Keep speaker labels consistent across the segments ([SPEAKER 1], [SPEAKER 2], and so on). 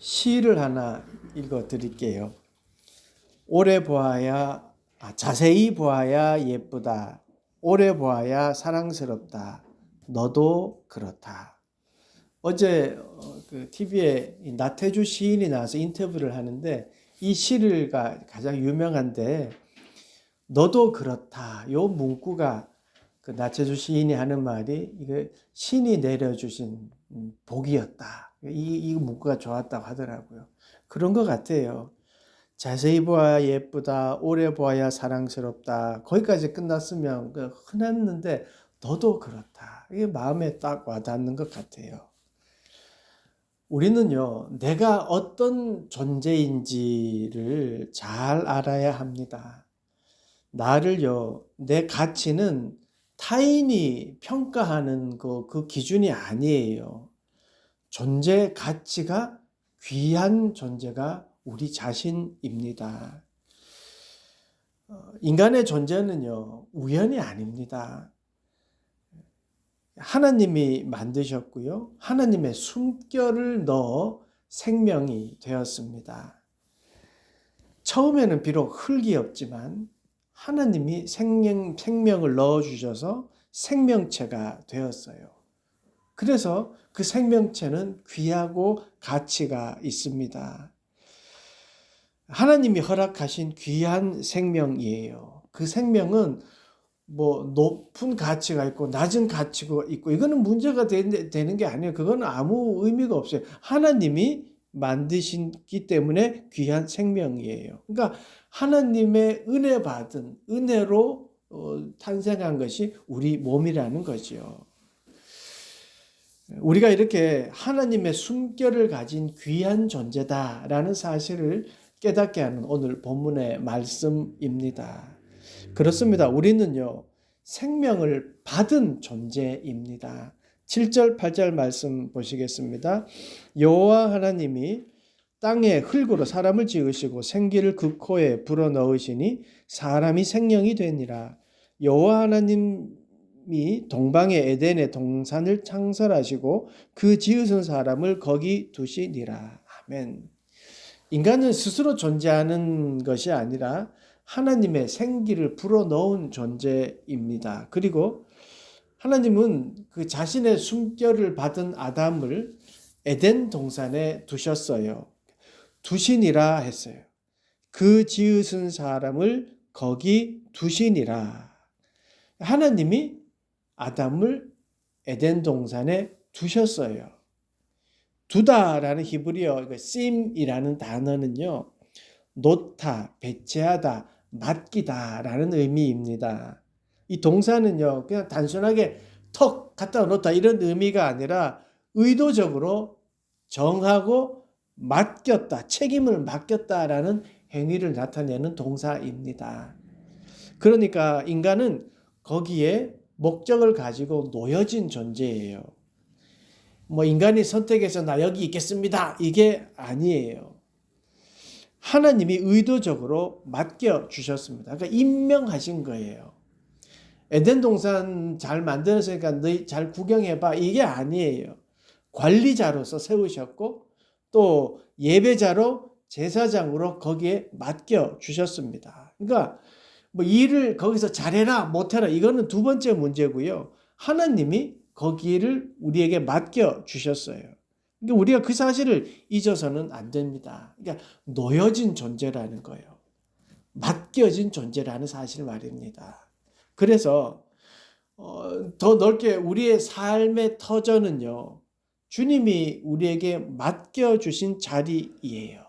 [SPEAKER 1] 시를 하나 읽어 드릴게요. 오래 보아야 아, 자세히 보아야 예쁘다. 오래 보아야 사랑스럽다. 너도 그렇다. 어제 어, 그 TV에 나태주 시인이 나와서 인터뷰를 하는데 이 시가 가장 유명한데 너도 그렇다. 요 문구가 그 나태주 시인이 하는 말이 이게 신이 내려주신 음, 복이었다. 이, 이 문구가 좋았다고 하더라고요. 그런 것 같아요. 자세히 보아야 예쁘다, 오래 보아야 사랑스럽다. 거기까지 끝났으면 그 흔했는데 너도 그렇다. 이게 마음에 딱 와닿는 것 같아요. 우리는요, 내가 어떤 존재인지를 잘 알아야 합니다. 나를요, 내 가치는 타인이 평가하는 그, 그 기준이 아니에요. 존재 가치가 귀한 존재가 우리 자신입니다. 어, 인간의 존재는요, 우연이 아닙니다. 하나님이 만드셨고요. 하나님의 숨결을 넣어 생명이 되었습니다. 처음에는 비록 흙이 없지만 하나님이 생명, 생명을 넣어주셔서 생명체가 되었어요. 그래서 그 생명체는 귀하고 가치가 있습니다. 하나님이 허락하신 귀한 생명이에요. 그 생명은 뭐 높은 가치가 있고 낮은 가치가 있고 이거는 문제가 되는 게 아니에요. 그거는 아무 의미가 없어요. 하나님이 만드신기 때문에 귀한 생명이에요. 그러니까 하나님의 은혜 받은 은혜로 어, 탄생한 것이 우리 몸이라는 거죠. 우리가 이렇게 하나님의 숨결을 가진 귀한 존재다라는 사실을 깨닫게 하는 오늘 본문의 말씀입니다. 그렇습니다. 우리는요, 생명을 받은 존재입니다. 7절, 8절 말씀 보시겠습니다. 여호와 하나님이 땅에 흙으로 사람을 지으시고 생기를 그 코에 불어 넣으시니 사람이 생명이 되니라. 여호와 하나님 이 동방의 에덴의 동산을 창설하시고 그 지으신 사람을 거기 두시니라. 아멘. 인간은 스스로 존재하는 것이 아니라 하나님의 생기를 불어넣은 존재입니다. 그리고 하나님은 그 자신의 숨결을 받은 아담을 에덴 동산에 두셨어요. 두시니라 했어요. 그 지으신 사람을 거기 두시니라. 하나님이 아담을 에덴 동산에 두셨어요. 두다라는 히브리어 씀이라는 단어는요. 놓다, 배치하다, 맡기다라는 의미입니다. 이 동사는요. 그냥 단순하게 턱 갖다 놓다 이런 의미가 아니라 의도적으로 정하고 맡겼다, 책임을 맡겼다라는 행위를 나타내는 동사입니다. 그러니까 인간은 거기에 목적을 가지고 놓여진 존재예요. 뭐 인간이 선택해서 나 여기 있겠습니다. 이게 아니에요. 하나님이 의도적으로 맡겨 주셨습니다. 그러니까 임명하신 거예요. 에덴 동산 잘 만들었으니까 너희 잘 구경해 봐. 이게 아니에요. 관리자로서 세우셨고 또 예배자로 제사장으로 거기에 맡겨 주셨습니다. 그러니까 뭐 일을 거기서 잘해라 못해라 이거는 두 번째 문제고요. 하나님이 거기를 우리에게 맡겨 주셨어요. 그러니까 우리가 그 사실을 잊어서는 안 됩니다. 그러니까 놓여진 존재라는 거예요. 맡겨진 존재라는 사실 말입니다. 그래서 어, 더 넓게 우리의 삶의 터전은요. 주님이 우리에게 맡겨 주신 자리이에요.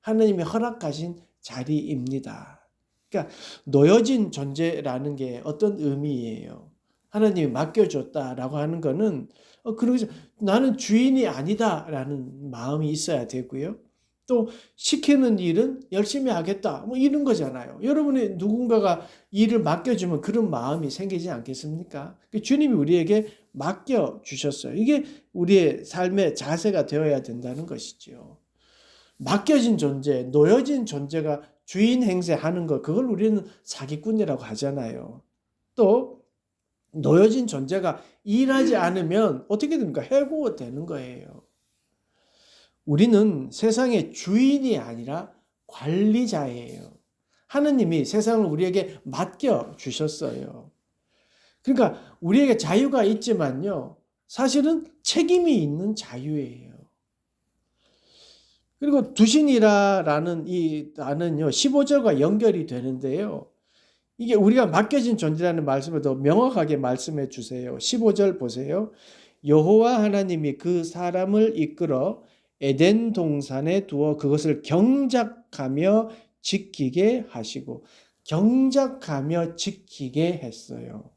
[SPEAKER 1] 하나님이 허락하신 자리입니다. 그러니까 놓여진 존재라는 게 어떤 의미예요. 하나님이 맡겨줬다라고 하는 거는 어, 그러기 나는 주인이 아니다라는 마음이 있어야 되고요. 또 시키는 일은 열심히 하겠다. 뭐 이런 거잖아요. 여러분이 누군가가 일을 맡겨주면 그런 마음이 생기지 않겠습니까? 그 주님이 우리에게 맡겨 주셨어요. 이게 우리의 삶의 자세가 되어야 된다는 것이지요. 맡겨진 존재, 놓여진 존재가 주인 행세하는 것, 그걸 우리는 사기꾼이라고 하잖아요. 또 놓여진 존재가 일하지 않으면 어떻게 됩니까? 해고가 되는 거예요. 우리는 세상의 주인이 아니라 관리자예요. 하느님이 세상을 우리에게 맡겨 주셨어요. 그러니까 우리에게 자유가 있지만요. 사실은 책임이 있는 자유예요. 그리고 두신이라라는 이 단은요. 15절과 연결이 되는데요. 이게 우리가 맡겨진 존재라는 말씀을 더 명확하게 말씀해 주세요. 15절 보세요. 여호와 하나님이 그 사람을 이끌어 에덴 동산에 두어 그것을 경작하며 지키게 하시고 경작하며 지키게 했어요.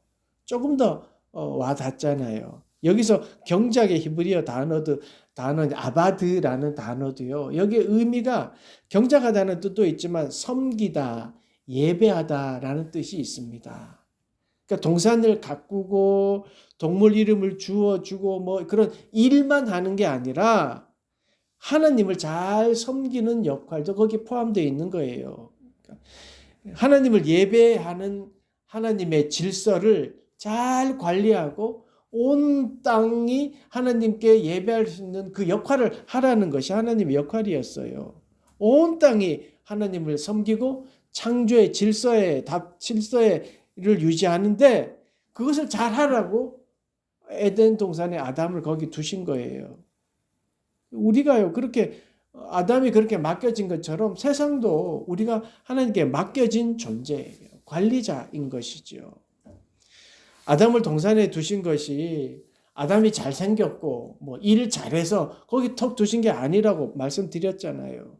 [SPEAKER 1] 조금 더 어, 와닿잖아요. 여기서 경작의 히브리어 단어도 단어 아바드라는 단어도요. 여기에 의미가 경작하다는 뜻도 있지만 섬기다, 예배하다라는 뜻이 있습니다. 그러니까 동산을 가꾸고 동물 이름을 주어 주고 뭐 그런 일만 하는 게 아니라 하나님을 잘 섬기는 역할도 거기에 포함되어 있는 거예요. 그러니까 하나님을 예배하는 하나님의 질서를 잘 관리하고 온 땅이 하나님께 예배할 수 있는 그 역할을 하라는 것이 하나님의 역할이었어요. 온 땅이 하나님을 섬기고 창조의 질서에 답 질서를 유지하는데 그것을 잘 하라고 에덴 동산에 아담을 거기 두신 거예요. 우리가요 그렇게 아담이 그렇게 맡겨진 것처럼 세상도 우리가 하나님께 맡겨진 존재예요. 관리자인 것이죠. 아담을 동산에 두신 것이 아담이 잘생겼고 뭐 일 잘해서 거기 턱 두신 게 아니라고 말씀드렸잖아요.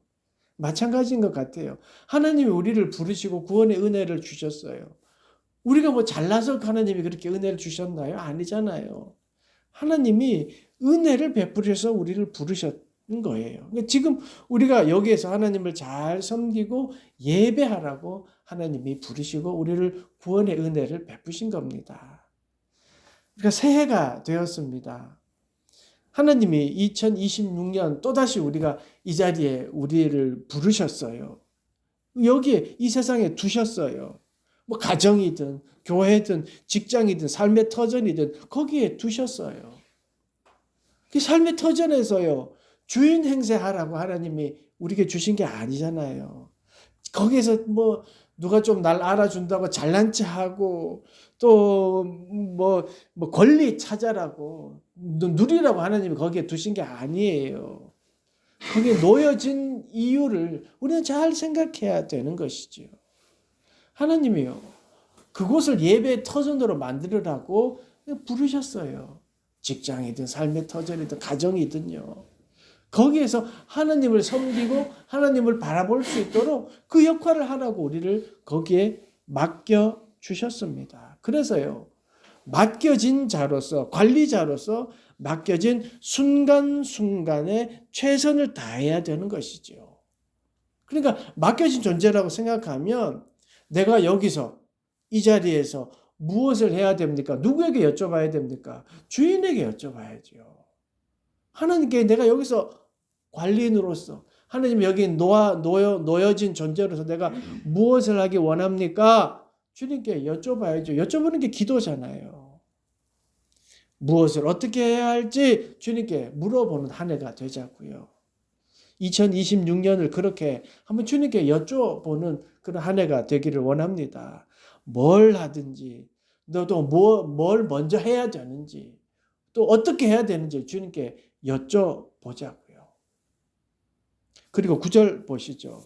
[SPEAKER 1] 마찬가지인 것 같아요. 하나님이 우리를 부르시고 구원의 은혜를 주셨어요. 우리가 뭐 잘나서 하나님이 그렇게 은혜를 주셨나요? 아니잖아요. 하나님이 은혜를 베풀어서 우리를 부르셨는 거예요. 그러니까 지금 우리가 여기에서 하나님을 잘 섬기고 예배하라고 하나님이 부르시고 우리를 구원의 은혜를 베푸신 겁니다. 그러니까 새해가 되었습니다. 하나님이 2026년 또다시 우리가 이 자리에 우리를 부르셨어요. 여기에 이 세상에 두셨어요. 뭐 가정이든 교회든 직장이든 삶의 터전이든 거기에 두셨어요. 그 삶의 터전에서요. 주인 행세하라고 하나님이 우리에게 주신 게 아니잖아요. 거기에서 뭐 누가 좀 날 알아준다고 잘난 체하고 또 뭐 뭐 권리 찾아라고 누리라고 하나님이 거기에 두신 게 아니에요. 거기에 놓여진 이유를 우리는 잘 생각해야 되는 것이죠. 하나님이요. 그곳을 예배 터전으로 만들으라고 부르셨어요. 직장이든 삶의 터전이든 가정이든요. 거기에서 하나님을 섬기고 하나님을 바라볼 수 있도록 그 역할을 하라고 우리를 거기에 맡겨 주셨습니다. 그래서요. 맡겨진 자로서 관리자로서 맡겨진 순간순간에 최선을 다해야 되는 것이죠. 그러니까 맡겨진 존재라고 생각하면 내가 여기서 이 자리에서 무엇을 해야 됩니까? 누구에게 여쭤봐야 됩니까? 주인에게 여쭤봐야죠. 하나님께 내가 여기서 관리인으로서 하나님 여기 놓아 놓여 놓여진 존재로서 내가 무엇을 하기 원합니까? 주님께 여쭤봐야죠. 여쭤보는 게 기도잖아요. 무엇을 어떻게 해야 할지 주님께 물어보는 한 해가 되자고요. 2026년을 그렇게 한번 주님께 여쭤보는 그런 한 해가 되기를 원합니다. 뭘 하든지 너도 뭐, 뭘 먼저 해야 되는지 또 어떻게 해야 되는지 주님께 여쭤보자고요. 그리고 구절 보시죠.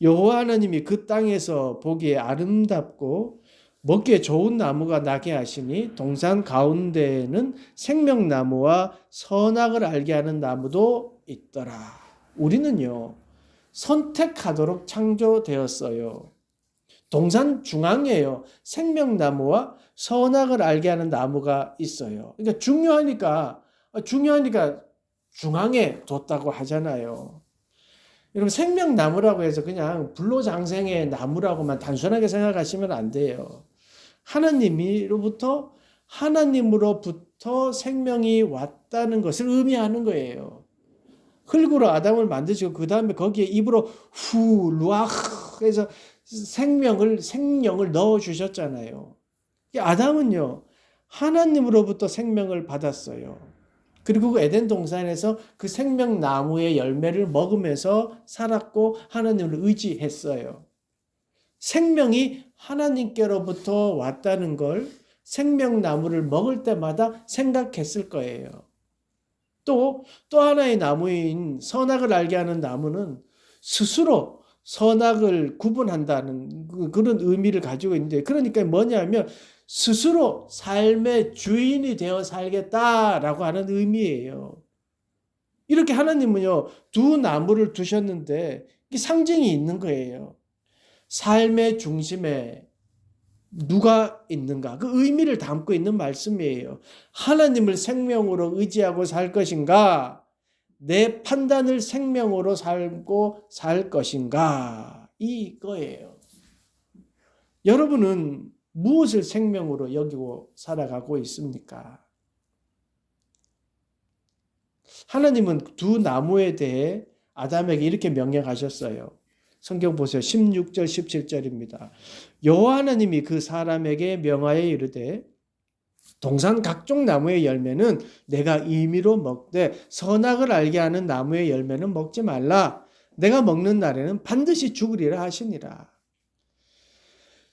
[SPEAKER 1] 여호와 하나님이 그 땅에서 보기에 아름답고 먹기에 좋은 나무가 나게 하시니 동산 가운데에는 생명나무와 선악을 알게 하는 나무도 있더라. 우리는요 선택하도록 창조되었어요. 동산 중앙에요. 생명나무와 선악을 알게 하는 나무가 있어요. 그러니까 중요하니까 중요하니까 중앙에 뒀다고 하잖아요. 여러분 생명나무라고 해서 그냥 불로장생의 나무라고만 단순하게 생각하시면 안 돼요. 하나님으로부터 하나님으로부터 생명이 왔다는 것을 의미하는 거예요. 흙으로 아담을 만드시고 그 다음에 거기에 입으로 후 루아흐 해서 생명을 생명을 넣어 주셨잖아요. 아담은요 하나님으로부터 생명을 받았어요. 그리고 그 에덴 동산에서 그 생명 나무의 열매를 먹으면서 살았고 하나님을 의지했어요. 생명이 하나님께로부터 왔다는 걸 생명나무를 먹을 때마다 생각했을 거예요. 또, 또 하나의 나무인 선악을 알게 하는 나무는 스스로 선악을 구분한다는 그- 그런 의미를 가지고 있는데, 그러니까 뭐냐면 스스로 삶의 주인이 되어 살겠다라고 하는 의미예요. 이렇게 하나님은요, 두 나무를 두셨는데, 상징이 있는 거예요. 삶의 중심에 누가 있는가? 그 의미를 담고 있는 말씀이에요. 하나님을 생명으로 의지하고 살 것인가? 내 판단을 생명으로 살고 살 것인가? 이거예요. 여러분은 무엇을 생명으로 여기고 살아가고 있습니까? 하나님은 두 나무에 대해 아담에게 이렇게 명령하셨어요. 성경 보세요. 16절 17절입니다. 여호와 하나님이 그 사람에게 명하여 이르되 동산 각종 나무의 열매는 내가 임의로 먹되 선악을 알게 하는 나무의 열매는 먹지 말라. 내가 먹는 날에는 반드시 죽으리라 하시니라.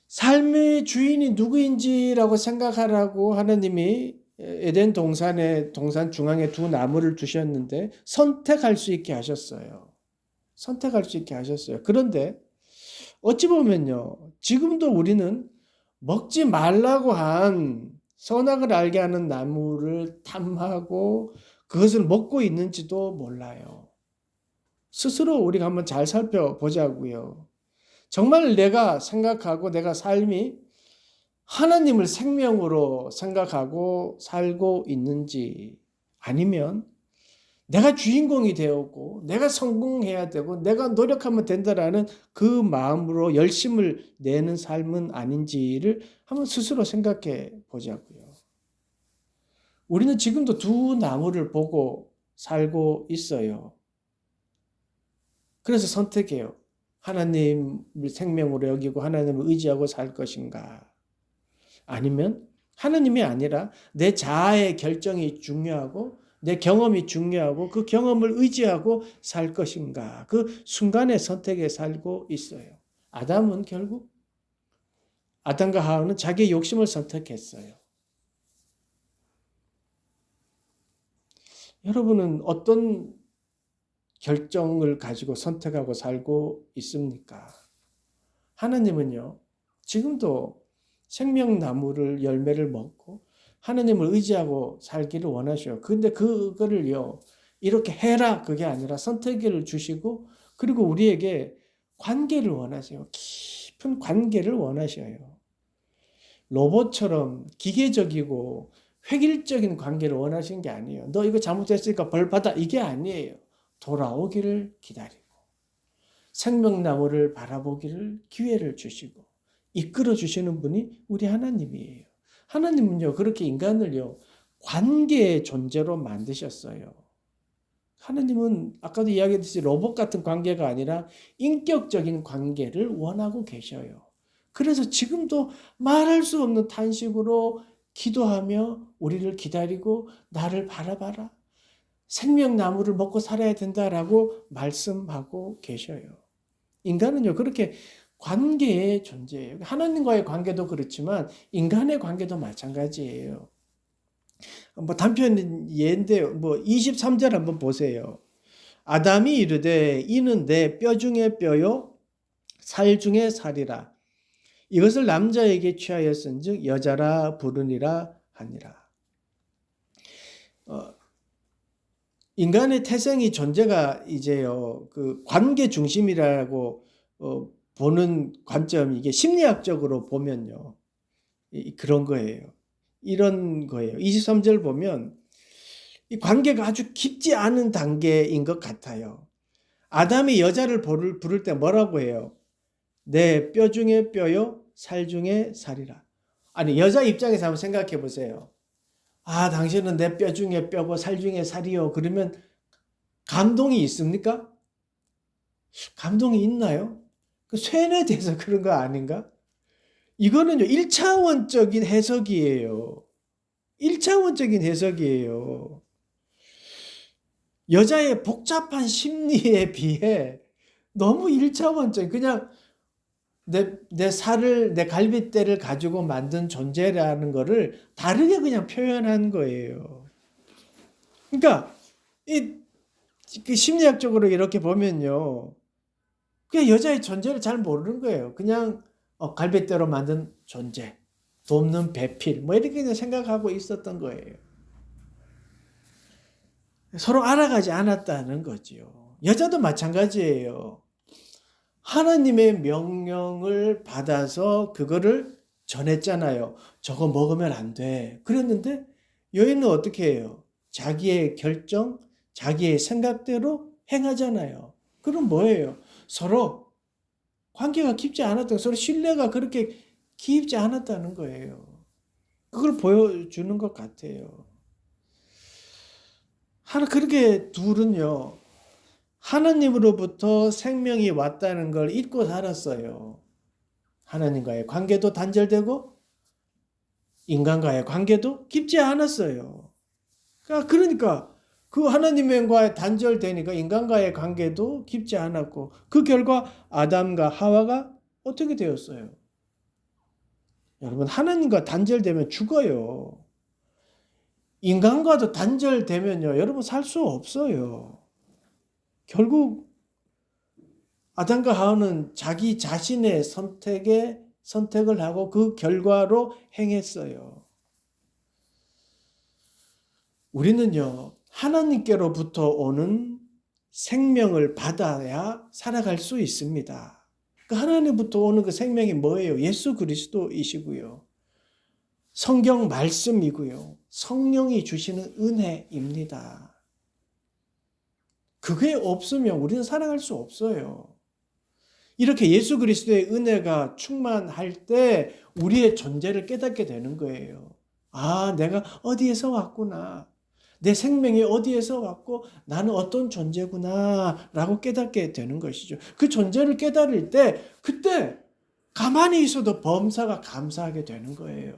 [SPEAKER 1] 삶의 주인이 누구인지라고 생각하라고 하나님이 에덴 동산에 동산 중앙에 두 나무를 두셨는데 선택할 수 있게 하셨어요. 선택할 수 있게 하셨어요. 그런데 어찌 보면요. 지금도 우리는 먹지 말라고 한 선악을 알게 하는 나무를 탐하고 그것을 먹고 있는지도 몰라요. 스스로 우리가 한번 잘 살펴보자고요. 정말 내가 생각하고 내가 삶이 하나님을 생명으로 생각하고 살고 있는지 아니면 내가 주인공이 되었고 내가 성공해야 되고 내가 노력하면 된다라는 그 마음으로 열심을 내는 삶은 아닌지를 한번 스스로 생각해 보자고요. 우리는 지금도 두 나무를 보고 살고 있어요. 그래서 선택해요. 하나님을 생명으로 여기고 하나님을 의지하고 살 것인가? 아니면 하나님이 아니라 내 자아의 결정이 중요하고 내 경험이 중요하고 그 경험을 의지하고 살 것인가? 그 순간의 선택에 살고 있어요. 아담은 결국 아담과 하와는 자기의 욕심을 선택했어요. 여러분은 어떤 결정을 가지고 선택하고 살고 있습니까? 하나님은요, 지금도 생명나무를 열매를 먹고 하나님을 의지하고 살기를 원하셔요. 근데 그거를요, 이렇게 해라 그게 아니라 선택을 주시고 그리고 우리에게 관계를 원하세요. 깊은 관계를 원하셔요. 로봇처럼 기계적이고 획일적인 관계를 원하시는 게 아니에요. 너 이거 잘못했으니까 벌 받아 이게 아니에요. 돌아오기를 기다리고 생명나무를 바라보기를 기회를 주시고 이끌어 주시는 분이 우리 하나님이에요. 하나님은요 그렇게 인간을요 관계의 존재로 만드셨어요. 하나님은 아까도 이야기했듯이 로봇 같은 관계가 아니라 인격적인 관계를 원하고 계셔요. 그래서 지금도 말할 수 없는 탄식으로 기도하며 우리를 기다리고 나를 바라봐라. 생명나무를 먹고 살아야 된다라고 말씀하고 계셔요. 인간은요, 그렇게 관계의 존재예요. 하나님과의 관계도 그렇지만 인간의 관계도 마찬가지예요. 뭐 단편 예인데 뭐 23절 한번 보세요. 아담이 이르되 이는 내 뼈 중에 뼈요 살 중에 살이라. 이것을 남자에게 취하였은즉 여자라 부르니라 하니라. 어, 인간의 태생이 존재가 이제요 그 관계 중심이라고 어, 보는 관점 이게 심리학적으로 보면요 이, 그런 거예요. 이런 거예요. 23절 보면 이 관계가 아주 깊지 않은 단계인 것 같아요. 아담이 여자를 부를 때 뭐라고 해요? 내 뼈 중에 뼈요, 살 중에 살이라. 아니, 여자 입장에서 한번 생각해 보세요. 아, 당신은 내 뼈 중에 뼈고 살 중에 살이요. 그러면 감동이 있습니까? 감동이 있나요? 그 쇠뇌돼서 그런 거 아닌가? 이거는요, 1차원적인 해석이에요. 1차원적인 해석이에요. 여자의 복잡한 심리에 비해 너무 일차원적 그냥 내, 내 살을 내 갈비뼈를 가지고 만든 존재라는 거를 다르게 그냥 표현한 거예요. 그러니까 이, 그 심리학적으로 이렇게 보면요. 그냥 여자의 존재를 잘 모르는 거예요. 그냥 어, 갈비뼈로 만든 존재, 돕는 배필, 뭐 이렇게 그냥 생각하고 있었던 거예요. 서로 알아가지 않았다는 거지요. 여자도 마찬가지예요. 하나님의 명령을 받아서 그거를 전했잖아요. 저거 먹으면 안 돼. 그랬는데 여인은 어떻게 해요? 자기의 결정, 자기의 생각대로 행하잖아요. 그럼 뭐예요? 서로 관계가 깊지 않았던 서로 신뢰가 그렇게 깊지 않았다는 거예요. 그걸 보여주는 것 같아요. 하나 그렇게 둘은요. 하나님으로부터 생명이 왔다는 걸 잊고 살았어요. 하나님과의 관계도 단절되고 인간과의 관계도 깊지 않았어요. 그러니까, 그 하나님과의 단절되니까 인간과의 관계도 깊지 않았고 그 결과 아담과 하와가 어떻게 되었어요? 여러분 하나님과 단절되면 죽어요. 인간과도 단절되면요. 여러분 살 수 없어요. 결국 아담과 하와는 자기 자신의 선택에 선택을 하고 그 결과로 행했어요. 우리는요, 하나님께로부터 오는 생명을 받아야 살아갈 수 있습니다. 그 하나님부터 오는 그 생명이 뭐예요? 예수 그리스도이시고요. 성경 말씀이고요. 성령이 주시는 은혜입니다. 그게 없으면 우리는 살아갈 수 없어요. 이렇게 예수 그리스도의 은혜가 충만할 때 우리의 존재를 깨닫게 되는 거예요. 아, 내가 어디에서 왔구나. 내 생명이 어디에서 왔고 나는 어떤 존재구나 라고 깨닫게 되는 것이죠. 그 존재를 깨달을 때 그때 가만히 있어도 범사가 감사하게 되는 거예요.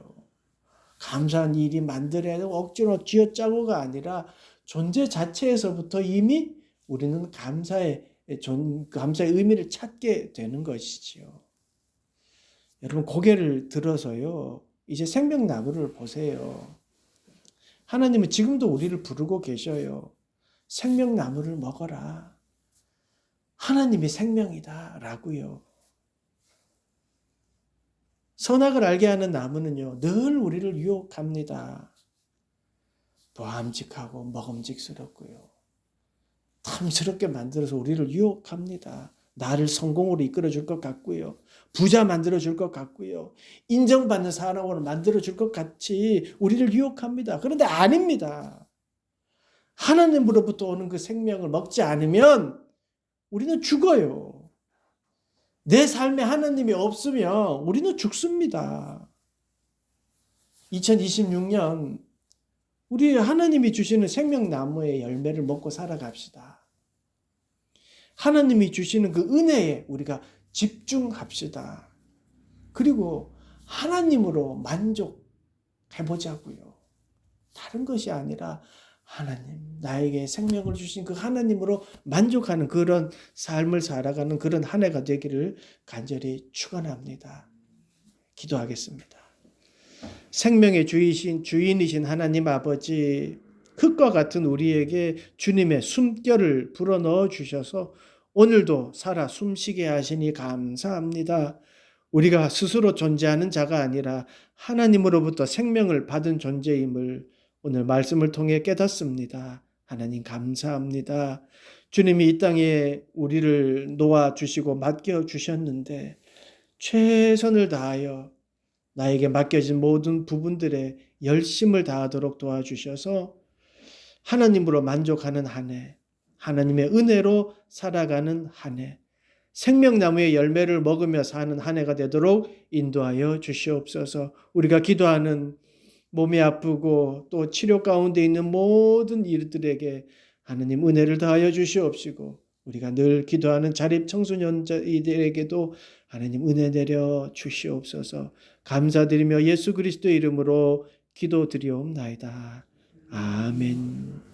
[SPEAKER 1] 감사한 일이 만들어야 억지로 쥐어짜고가 아니라 존재 자체에서부터 이미 우리는 감사의 감사의 의미를 찾게 되는 것이지요. 여러분 고개를 들어서요. 이제 생명나무를 보세요. 하나님은 지금도 우리를 부르고 계셔요. 생명나무를 먹어라. 하나님이 생명이다. 라고요. 선악을 알게 하는 나무는요, 늘 우리를 유혹합니다. 보암직하고 먹음직스럽고요. 탐스럽게 만들어서 우리를 유혹합니다. 나를 성공으로 이끌어 줄 것 같고요. 부자 만들어 줄 것 같고요. 인정받는 사람으로 만들어 줄 것 같이 우리를 유혹합니다. 그런데 아닙니다. 하나님으로부터 오는 그 생명을 먹지 않으면 우리는 죽어요. 내 삶에 하나님이 없으면 우리는 죽습니다. 2026년 우리 하나님이 주시는 생명나무의 열매를 먹고 살아갑시다. 하나님이 주시는 그 은혜에 우리가 집중합시다. 그리고 하나님으로 만족해보자고요. 다른 것이 아니라 하나님, 나에게 생명을 주신 그 하나님으로 만족하는 그런 삶을 살아가는 그런 한 해가 되기를 간절히 축원합니다. 기도하겠습니다. 생명의 주이신 주인이신 하나님 아버지 흙과 같은 우리에게 주님의 숨결을 불어넣어 주셔서 오늘도 살아 숨쉬게 하시니 감사합니다. 우리가 스스로 존재하는 자가 아니라 하나님으로부터 생명을 받은 존재임을 오늘 말씀을 통해 깨닫습니다. 하나님 감사합니다. 주님이 이 땅에 우리를 놓아 주시고 맡겨 주셨는데 최선을 다하여 나에게 맡겨진 모든 부분들에 열심을 다하도록 도와주셔서 하나님으로 만족하는 한 해, 하나님의 은혜로 살아가는 한 해, 생명나무의 열매를 먹으며 사는 한 해가 되도록 인도하여 주시옵소서. 우리가 기도하는 몸이 아프고 또 치료 가운데 있는 모든 이들에게 하나님 은혜를 다하여 주시옵시고 우리가 늘 기도하는 자립 청소년이들에게도 하나님 은혜 내려 주시옵소서 감사드리며 예수 그리스도 이름으로 기도드리옵나이다. 아멘.